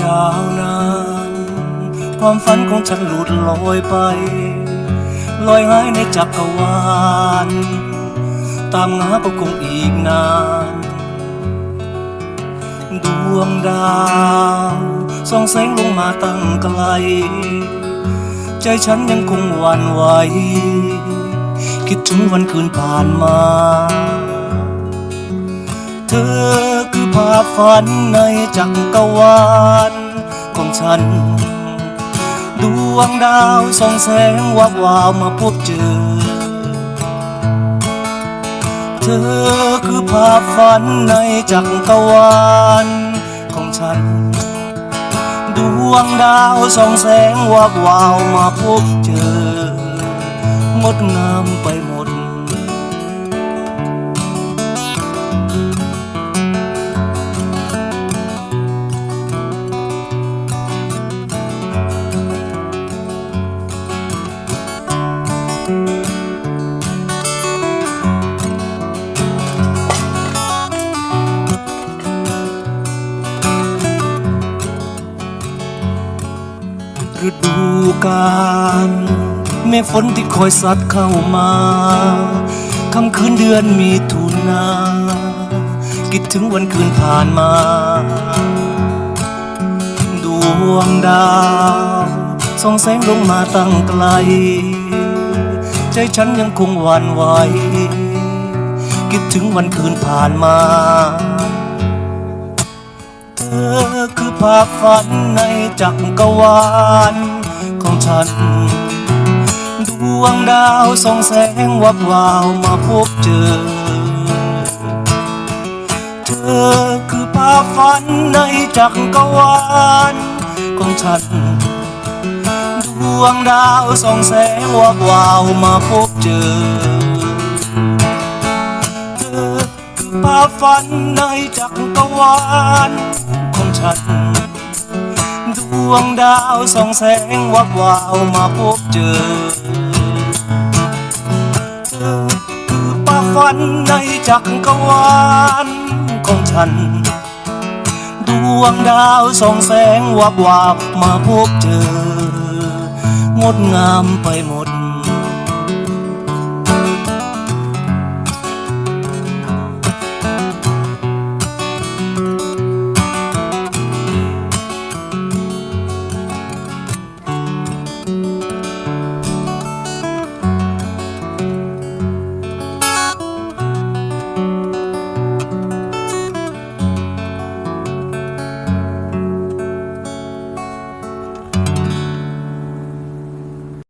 ยาวนาน ความฝันของฉันหลุดลอยไป ลอยหายในจักรวาล ตามหาก็คงอีกนาน ดวงดาวส่องแสงลงมาตั้งไกล ใจฉันยังคงหวั่นไหว คิดถึงวันคืนผ่านมา เธอ ฝันในจักรวาลของฉัน ดวงดาวส่องแสงวับวาวมาพบเจอ เธอคือภาพฝันในจักรวาลของฉัน ดวงดาวส่องแสงวับวาวมาพบเจอ งดงามไปหมด ฤดูกาลแม่ฝนที่คอยสัดเข้ามาคำคืนเดือนมีทุนาคิดถึงวันคืนผ่านมา ดวงดาวส่องแสงลงมาตั้งไกล ใจฉันยังคงหวั่นไหวคิดถึงวันคืนผ่านมา อคือภาพฝันในจักรวาลของฉัน ดวงดาวส่องแสงวับวาวมาพบเจอ เธอคือภาพฝันในจักรวาลของฉัน ดวงดาวส่องแสงวับวาวมาพบเจอ เธอคือภาพฝันในจักรวาล ฉัน ดวงดาวส่องแสงวับวาวมาพบเจอเธอคือภาฝันในจักรวาลของฉัน ดวงดาวส่องแสงวับวาวมาพบเจอ งดงามไปหมด